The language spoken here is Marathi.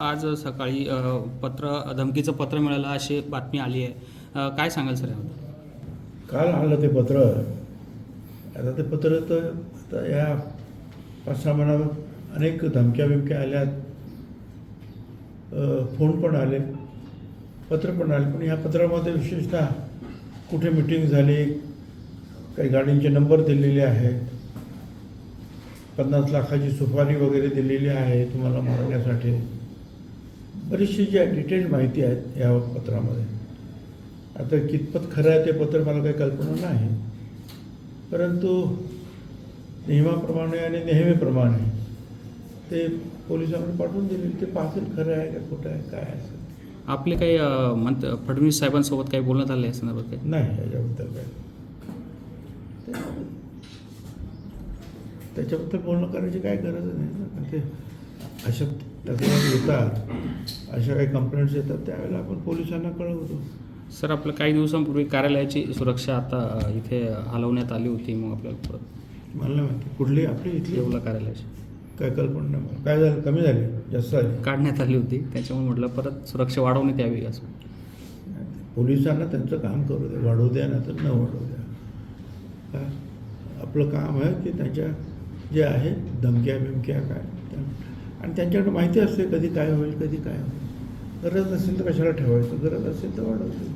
आज सकाळी पत्र धमकीचं पत्र मिळालं अशी बातमी आली आहे. काय सांगाल सर याबद्दल? काल आलं ते पत्र? आता ते पत्र तर आता या पाच सहा महिन्यात अनेक धमक्या बिमक्या आल्यात फोन पण आले. पत्र पण आले. पण या पत्रामध्ये विशेषतः कुठे मिटिंग झाली? काही गाडींचे नंबर दिलेले आहेत. पन्नास लाखाची सुपारी वगैरे दिलेली आहे तुम्हाला मारण्यासाठी. बरीचशी जी डिटेल माहिती आहेत या पत्रामध्ये. आता कितपत खरं आहे ते पत्र मला काही कल्पना नाही. परंतु नियमाप्रमाणे आणि नेहमीप्रमाणे ते पोलिसांकडे पाठवून दिले. ते पाहतील खरं आहे का खोटं आहे काय असं. आपले काही मंत फडणवीस साहेबांसोबत काही बोलण्यात आलं या संदर्भात काही? नाही याच्याबद्दल काय त्याच्याबद्दल बोलणं करायची काय गरज नाही ना. ते अशा तक्रारी येतात अशा काही कंप्लेंट्स येतात त्यावेळेला आपण पोलिसांना कळवतो. सर आपलं काही दिवसांपूर्वी कार्यालयाची सुरक्षा आता इथे हलवण्यात आली होती मग आपल्याला परत मला नाही माहिती. कुठली? आपली इथली? येवला कार्यालयाची. काय कल्पना नाही मला. काय झालं? कमी झाली? जास्त झाली? काढण्यात आली होती. त्याच्यामुळे म्हटलं परत सुरक्षा वाढवण्यात यावी असं. पोलिसांना त्यांचं काम करू दे वाढवू द्या नाही तर न वाढवू द्या. काय आपलं काम आहे की त्यांच्या जे आहे धमक्या बिमक्या काय? त्या- आणि त्यांच्याकडे माहिती असते कधी काय होईल कधी काय होईल. गरज नसेल तर कशाला ठेवायचं? गरज असेल तर वाढवतो.